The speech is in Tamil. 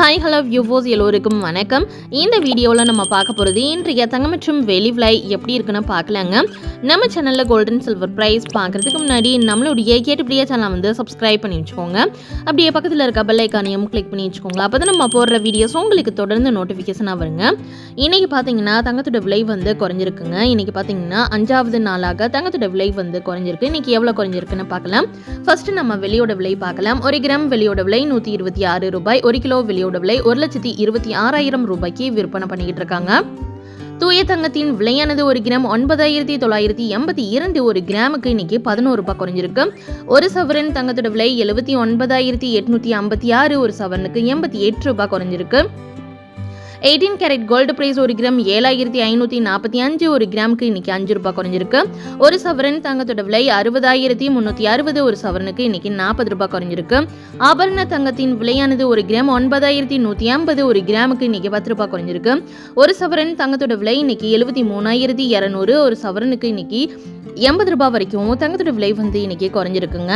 ஹாய் ஹலோ வியூவோஸ் எல்லோருக்கும் வணக்கம். இந்த வீடியோவில் நம்ம பார்க்க போகிறது இன்றைய தங்கம் மற்றும் வெளி விலை எப்படி இருக்குன்னு பார்க்கலாங்க. நம்ம சேனலில் கோல்டன் சில்வர் ப்ரைஸ் பார்க்குறதுக்கு முன்னாடி நம்மளுடைய கேட்டுப்படியே சேனலை வந்து சப்ஸ்கிரைப் பண்ணி வச்சுக்கோங்க. அப்படியே பக்கத்தில் இருக்க பெல்லைக்கானையும் கிளிக் பண்ணி வச்சுக்கோங்க. அப்போ தான் நம்ம போடுற வீடியோஸ் உங்களுக்கு தொடர்ந்து நோட்டிஃபிகேஷனாக வருங்க. இன்றைக்கி பார்த்தீங்கன்னா தங்கத்தோட விலை வந்து குறைஞ்சிருக்குங்க. இன்றைக்கி பார்த்தீங்கன்னா அஞ்சாவது நாளாக தங்கத்தோட விலை வந்து குறைஞ்சிருக்கு. இன்றைக்கி எவ்வளோ குறைஞ்சிருக்குன்னு பார்க்கலாம். ஃபஸ்ட்டு நம்ம வெளியோட விலை பார்க்கலாம். ஒரு கிராம் வெளியோட விலை நூற்றி இருபத்தி ஆறு ரூபாய். ஒரு கிலோ வெளியோட விலை ஒரு லட்சத்தி இருபத்தி ஆறாயிரம் ரூபாய்க்கு விற்பனை பண்ணிக்கிட்டு இருக்காங்க. தூய தங்கத்தின் விலையானது ஒரு கிராம் ஒன்பதாயிரத்தி தொள்ளாயிரத்தி எண்பத்தி இரண்டு ஒரு கிராமுக்கு இன்னைக்கு பதினோரு ரூபாய் குறைஞ்சிருக்கு. ஒரு சவரன் தங்கத்தோட விலை எழுபத்தி ஒன்பதாயிரத்தி எட்நூத்தி ஐம்பத்தி ஆறு ஒரு சவரனுக்கு எண்பத்தி எட்டு ரூபாய் குறைஞ்சிருக்கு. எயிட்டீன் கேரட் கோல்டு பிரைஸ் ஒரு கிராம் ஏழாயிரத்தி ஐநூற்றி நாற்பத்தி அஞ்சு ஒரு கிராமுக்கு இன்னைக்கு அஞ்சு ரூபாய் குறைஞ்சிருக்கு. ஒரு சவரன் தங்கத்தோட விலை அறுபதாயிரத்தி முந்நூற்றி அறுபது ஒரு சவரனுக்கு இன்னைக்கு நாற்பது ரூபாய் குறைஞ்சிருக்கு. ஆபரண தங்கத்தின் விலையானது ஒரு கிராம் ஒன்பதாயிரத்தி நூற்றி ஐம்பது ஒரு கிராமுக்கு இன்னைக்கு பத்து ரூபாய் குறைஞ்சிருக்கு. ஒரு சவரன் தங்கத்தோட விலை இன்னைக்கு எழுபத்தி மூணாயிரத்தி இரநூறு ஒரு சவரனுக்கு இன்னைக்கு எண்பது ரூபாய் வரைக்கும் தங்கத்தோட விலை வந்து இன்னைக்கு குறைஞ்சிருக்குங்க.